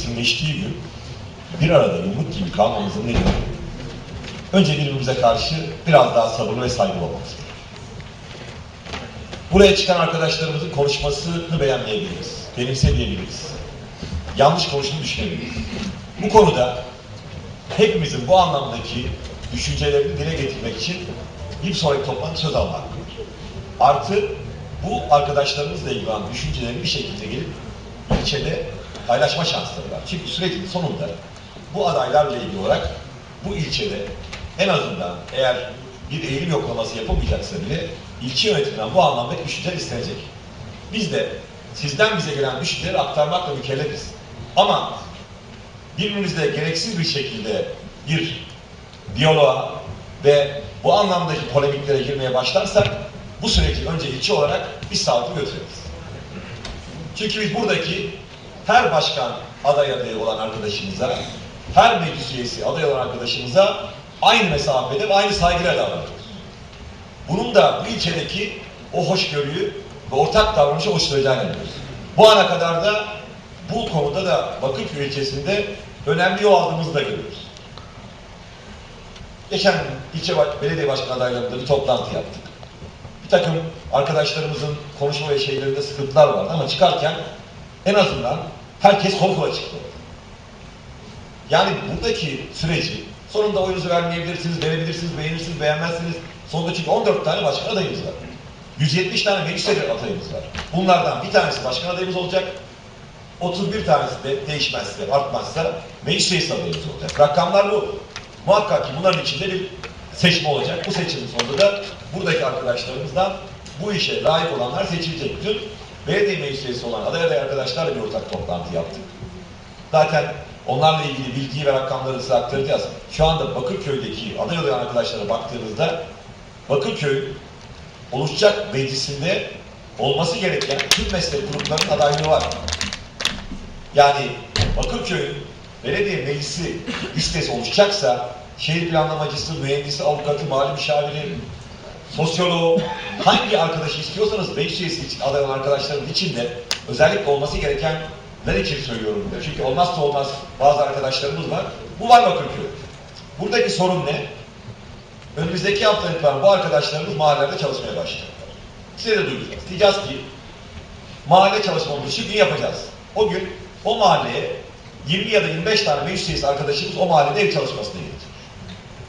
kesinleştiği gün bir arada yumruk gibi kalmamızın nedeni önce birbirimize karşı biraz daha sabırlı ve saygılı olmamız. Buraya çıkan arkadaşlarımızın konuşmasını beğenmeyebiliriz, benimsemeyebiliriz. Yanlış konuştuğunu düşünebiliriz. Bu konuda hepimizin bu anlamdaki düşüncelerini dile getirmek için bir sonraki toplantı söz almak. Artı bu arkadaşlarımızla ilgili düşüncelerini bir şekilde gelip ilçede paylaşma şansları var. Çünkü sürecin sonunda bu adaylarla ilgili olarak bu ilçede en azından eğer bir eğilim yoklaması yapamayacaksa bile ilçe yönetiminden bu anlamda düşünceler istenecek. Biz de sizden bize gelen düşünceleri aktarmakla mükellefiz. Ama birbirimizle gereksiz bir şekilde bir diyaloğa ve bu anlamdaki polemiklere girmeye başlarsak bu süreci önce ilçe olarak biz sağlıklı götürürüz. Çünkü biz buradaki her başkan aday adayı olan arkadaşımıza, her meclis üyesi aday olan arkadaşımıza aynı mesafede ve aynı saygıyla davranıyoruz. Bunun da bu ilçedeki o hoşgörüyü ve ortak davranışı oluşturacağını inanıyoruz. Bu ana kadar da bu konuda da Bakırköy ilçesinde önemli yol aldığımızı da görüyoruz. Geçen ilçe belediye başkan adaylarında bir toplantı yaptık. Bir takım arkadaşlarımızın konuşma ve şeylerinde sıkıntılar vardı ama çıkarken en azından herkes kol kola çıktı. Yani buradaki süreci sonunda oyunuzu vermeyebilirsiniz, verebilirsiniz, beğenirsiniz, beğenmezsiniz. Sonunda çünkü 14 tane başkan adayımız var. 170 tane meclis üyeleri adayımız var. Bunlardan bir tanesi başkan adayımız olacak. 31 tanesi de değişmezse, artmazsa meclis üyesi adayımız olacak. Rakamlar bu. Muhakkak ki bunların içinde bir seçim olacak. Bu seçimin sonunda da buradaki arkadaşlarımızdan bu işe layık olanlar seçilecek. Dün belediye meclis üyesi olan aday arkadaşlarla bir ortak toplantı yaptık. Zaten onlarla ilgili bilgiyi ve rakamları size aktaracağız. Şu anda Bakırköy'deki olayan arkadaşlara baktığınızda Bakırköy oluşacak meclisinde olması gereken tüm meslek gruplarının adaylığı var. Yani Bakırköy'ün belediye meclisi listesi oluşacaksa şehir planlamacısı, mühendisi, avukatı, mali müşaviri, sosyoloğu, hangi arkadaşı istiyorsanız için aday arkadaşların içinde özellikle olması gerekenler için söylüyorum bunu. Çünkü olmazsa olmaz bazı arkadaşlarımız var. Bu var Bakırköy. Buradaki sorun ne? Önümüzdeki hafta itibaren bu arkadaşlarımız mahallelerde çalışmaya başlayacaklar. Size de duyuracağız. Diyeceğiz ki mahalle çalışmamızı gün yapacağız. O gün o mahalleye 20 ya da 25 tane meclis üyesi arkadaşımız o mahallede ev çalışmasına gelecek.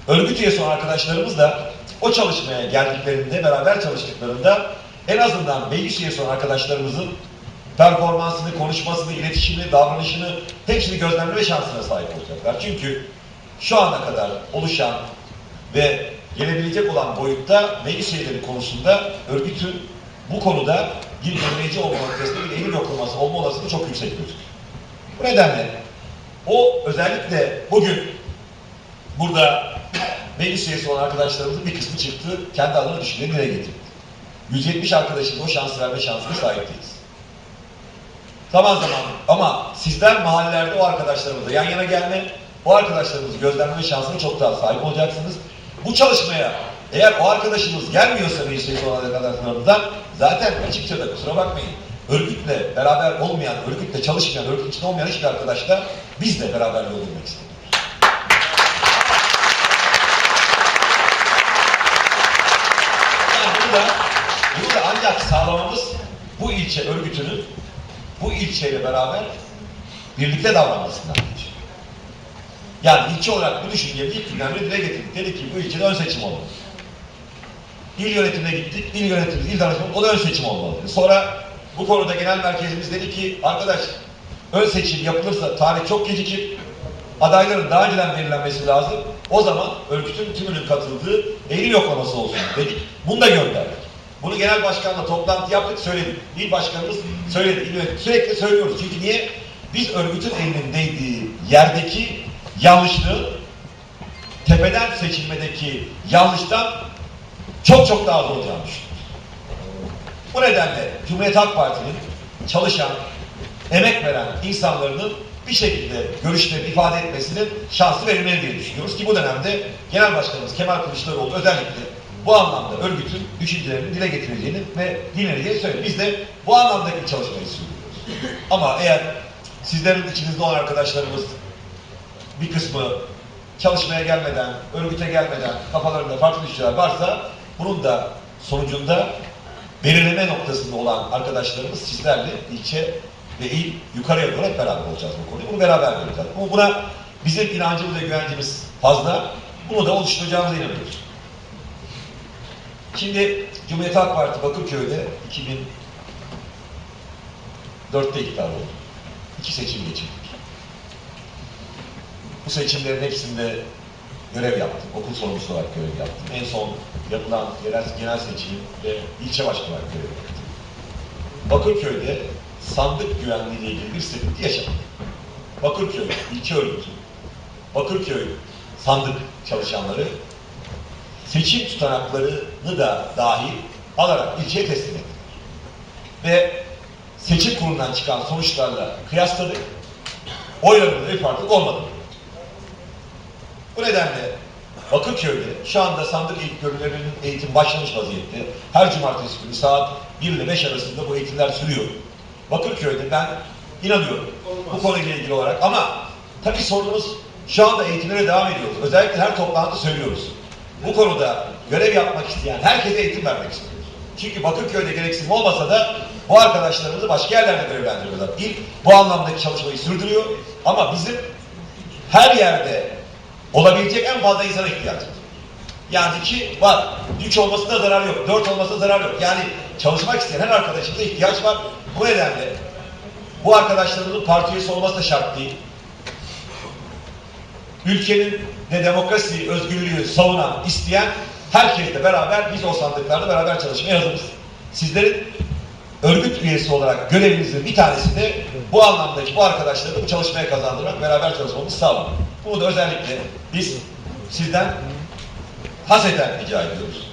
Örgüt üyesi olan arkadaşlarımız da o çalışmaya geldiklerinde, beraber çalıştıklarında en azından üyesi olan arkadaşlarımızın performansını, konuşmasını, iletişimini, davranışını hepsini gözlemleme şansına sahip olacaklar. Çünkü şu ana kadar oluşan ve gelebilecek olan boyutta meclis üyeleri konusunda örgütün bu konuda bir belirleyici olma noktasında bir eğilim yoklaması olma olasılığı çok yüksek gözüküyor. Bu nedenle o özellikle bugün burada meclis üyesi olan arkadaşlarımızın bir kısmı çıktı, kendi adına düşünceleri dile getirdi. 170 arkadaşımız o şansı verme şansına sahip değiliz. Zaman zaman ama sizler mahallelerde o arkadaşlarımızla yan yana gelme, o arkadaşlarımızı gözlemleme şansına çok daha sahip olacaksınız. Bu çalışmaya eğer o arkadaşımız gelmiyorsa meclis üyesi olan arkadaşlarımızdan zaten açıkça da kusura bakmayın örgütle beraber olmayan, örgütle çalışmayan, örgüt içinde olmayan hiçbir arkadaşla biz de beraber yol yürümek istemiyoruz. Yani burada, burada ancak sağlamamız bu ilçe örgütünün bu ilçeyle beraber birlikte davranmasından geçiyor. Yani ilçe olarak bu düşünceyi ilk günden dile getirdik. Dedi ki bu ilçede ön seçim olmalı. İl yönetimine gittik, il yönetimimiz, il danışmanı, o da ön seçim olmalı. Sonra bu konuda genel merkezimiz dedi ki arkadaş ön seçim yapılırsa tarih çok gecikir. Adayların daha önceden belirlenmesi lazım. O zaman örgütün tümünün katıldığı eğilim yoklaması olsun dedik. Bunu da gönderdik. Bunu genel başkanla toplantı yaptık, söyledik. İl başkanımız söyledi. İl sürekli söylüyoruz. Çünkü niye? Biz örgütün elinin değdiği yerdeki yanlışlığı tepeden seçilmedeki yanlıştan çok çok daha az olacağını. Bu nedenle Cumhuriyet Halk Parti'nin çalışan, emek veren insanların bir şekilde görüşlerini ifade etmesinin şansı verilmeli diye düşünüyoruz ki bu dönemde Genel Başkanımız Kemal Kılıçdaroğlu özellikle bu anlamda örgütün düşüncelerini dile getireceğini ve dinleyeceğini söyledi. Biz de bu anlamdaki çalışmayı sürdürüyoruz. Ama eğer sizlerin içinizde olan arkadaşlarımız bir kısmı çalışmaya gelmeden, örgüte gelmeden kafalarında farklı düşünceler varsa bunun da sonucunda belirleme noktasında olan arkadaşlarımız sizlerle ilçe ve il yukarıya doğru hep beraber olacağız bu konuyu. Bunu beraber yapacağız. Ama buna bizim inancımız ve güvencimiz fazla. Bunu da oluşturacağımıza inanıyoruz. Şimdi Cumhuriyet Halk Parti Bakırköy'de 2004'te iktidar oldu. İki seçim geçirdik. Bu seçimlerin hepsinde görev yaptım. Okul sorumlusu olarak görev yaptım. En son yapılan yerel genel seçim ve ilçe başkanı olarak görev yaptım. Bakırköy'de sandık güvenliği ile ilgili bir sıkıntı yaşadık. Bakırköy ilçe örgütü, Bakırköy sandık çalışanları seçim tutanaklarını da dahil alarak ilçeye teslim ettiler. Ve seçim kurulundan çıkan sonuçlarla kıyasladık. Oylarında bir farklılık olmadı. Bu nedenle Bakırköy'de şu anda sandık ilk görevlerinin eğitim başlamış vaziyette. Her cumartesi günü saat 1 ile 5 arasında bu eğitimler sürüyor. Bakırköy'de ben inanıyorum bu konuyla ilgili olarak ama tabii sorunumuz şu anda eğitimlere devam ediyoruz. Özellikle her toplantıda söylüyoruz. Bu konuda görev yapmak isteyen herkese eğitim vermek istiyoruz. Çünkü Bakırköy'de gereksinim olmasa da bu arkadaşlarımızı başka yerlerde görevlendiriyorlar. İlk bu anlamdaki çalışmayı sürdürüyor ama bizim her yerde olabilecek en fazla insana ihtiyacımız var. Yani iki var. Üç olmasında zarar yok. Dört olmasında zarar yok. Yani çalışmak isteyen her arkadaşımıza ihtiyaç var. Bu nedenle bu arkadaşlarımızın parti üyesi olması da şart değil. Ülkenin de demokrasi, özgürlüğü savunan, isteyen herkesle beraber biz o sandıklarda beraber çalışmaya hazırız. Sizlerin örgüt üyesi olarak görevinizin bir tanesi de bu anlamdaki bu arkadaşları da bu çalışmaya kazandırmak, beraber çalışmamızı sağlamak. Bunu da özellikle biz sizden haseten rica ediyoruz.